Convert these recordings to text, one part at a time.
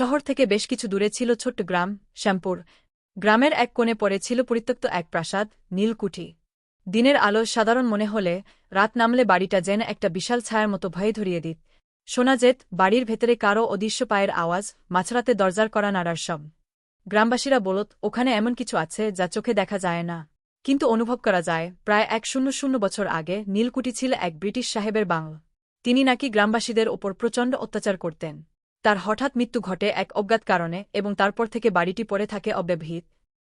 শহর থেকে বেশ কিছু দূরে ছিল ছোট্ট গ্রাম, শ্যামপুর। গ্রামের এক কোণে পড়ে ছিল পরিত্যক্ত এক প্রাসাদ, নীলকুঠি। দিনের আলো সাধারণ মনে হলে রাত নামলে বাড়িটা যেন একটা বিশাল ছায়ার মতো ভয়ে ধরিয়ে দিত। শোনা যেত, বাড়ির ভেতরে কারও অদৃশ্য পায়ের আওয়াজ মাছরাতে দরজার করা নাড়ার শব গ্রামবাসীরা বলত, ওখানে এমন কিছু আছে যা চোখে দেখা যায় না। কিন্তু অনুভব করা যায়, প্রায় এক শূন্য শূন্য বছর আগে নীলকুঠি ছিল এক ব্রিটিশ সাহেবের বাংল। তিনি নাকি গ্রামবাসীদের ওপর প্রচণ্ড অত্যাচার করতেন। তার হঠাৎ মৃত্যু ঘটে এক অজ্ঞাত কারণে এবং তারপর থেকে বাড়িটি পড়ে থাকে অব্যবহিত।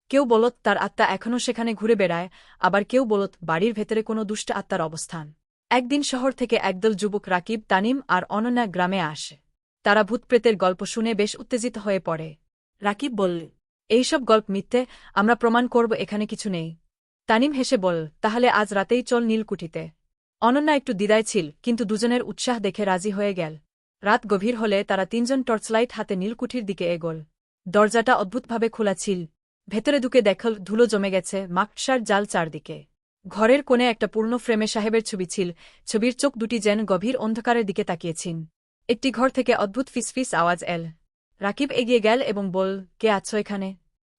কেউ বলত তার আত্মা এখনও সেখানে ঘুরে বেড়ায়, আবার কেউ বলত বাড়ির ভেতরে কোনো দুষ্ট আত্মার অবস্থান। একদিন শহর থেকে একদল যুবক রাকিব, তানিম আর অনন্যা গ্রামে আসে। তারা ভূতপ্রেতের গল্প শুনে বেশ উত্তেজিত হয়ে পড়ে। রাকিব বলল এইসব গল্প মিথ্যে, আমরা প্রমাণ করব, এখানে কিছু নেই। তানিম হেসে বল তাহলে আজ রাতেই চল নীলকুঠিতে। অনন্যা একটু দ্বিধায় ছিল, কিন্তু দুজনের উৎসাহ দেখে রাজি হয়ে গেল। রাত গভীর হলে তারা তিনজন টর্চলাইট হাতে নীলকুঠির দিকে এগোল। দরজাটা অদ্ভুতভাবে খোলা ছিল। ভেতরে দুকে দেখল ধুলো জমে গেছে মাকসার জাল চারদিকে। ঘরের কোণে একটা পূর্ণ ফ্রেমে সাহেবের ছবি ছিল। ছবির চোখ দুটি যেন গভীর অন্ধকারের দিকে তাকিয়েছিন একটি ঘর থেকে অদ্ভুত ফিসফিস আওয়াজ এল। রাকিব এগিয়ে গেল এবং বল কে আছো এখানে?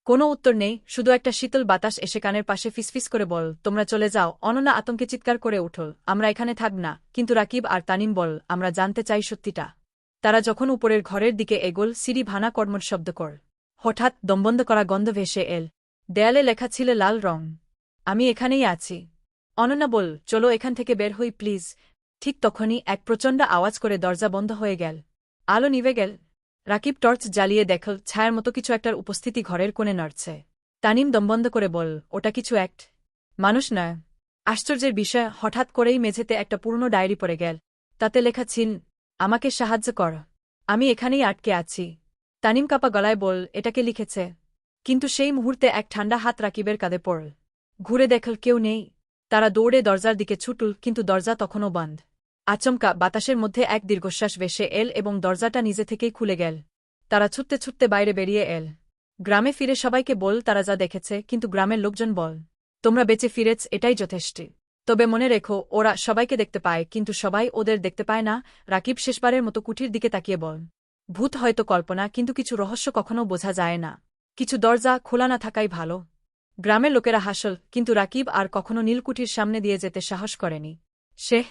কোনো উত্তর নেই, শুধু একটা শীতল বাতাস এসে কানের পাশে ফিসফিস করে বল, তোমরা চলে যাও। অননা আতঙ্কে চিৎকার করে উঠল, আমরা এখানে থাক না, কিন্তু রাকিব আর তানিম বল, আমরা জানতে চাই সত্যিটা। তারা যখন উপরের ঘরের দিকে এগোল, সিঁড়ি ভানা কর্মর শব্দ কর। হঠাৎ দমবন্ধ করা গন্ধ ভেসে এল, দেয়ালে লেখা ছিল লাল রং, আমি এখানেই আছি। অননা বল, চলো এখান থেকে বের হই, প্লিজ। ঠিক তখনই এক প্রচণ্ড আওয়াজ করে দরজা বন্ধ হয়ে গেল। আলো নিভে গেল রাকিব টর্চ জ্বালিয়ে দেখল ছায়ার মতো কিছু একটার উপস্থিতি ঘরের কোণে নড়ছে। তানিম দমবন্ধ করে বল, ওটা কিছু অ্যাক্ট মানুষ নয়। আশ্চর্যের বিষয়, হঠাৎ করেই মেঝেতে একটা পুরনো ডায়েরি পড়ে গেল। তাতে লেখা ছিল আমাকে সাহায্য কর। আমি এখানেই আটকে আছি। তানিম কাপা গলায় বল, এটাকে লিখেছে। কিন্তু সেই মুহূর্তে এক ঠান্ডা হাত রাকিবের কাঁধে পড়ল। ঘুরে দেখল কেউ নেই। তারা দৌড়ে দরজার দিকে ছুটল, কিন্তু দরজা তখনও বন্ধ। আচমকা বাতাসের মধ্যে এক দীর্ঘশ্বাস ভেসে এল এবং দরজাটা নিজে থেকেই খুলে গেল। তারা ছুটতে ছুটতে বাইরে বেরিয়ে এল। গ্রামে ফিরে সবাইকে বল, তারা যা দেখেছে, কিন্তু গ্রামের লোকজন বল। তোমরা বেঁচে ফিরেছ, এটাই যথেষ্ট। তবে মনে রেখো, ওরা সবাইকে দেখতে পায়, কিন্তু সবাই ওদের দেখতে পায় না। রাকিব শেষবারের মতো কুঠির দিকে তাকিয়ে বল। ভূত হয়তো কল্পনা, কিন্তু কিছু রহস্য কখনো বোঝা যায় না। কিছু দরজা খোলা না থাকাই ভালো। গ্রামের লোকেরা হাসল, কিন্তু রাকিব আর কখনো নীলকুঠির সামনে দিয়ে যেতে সাহস করেনি। সে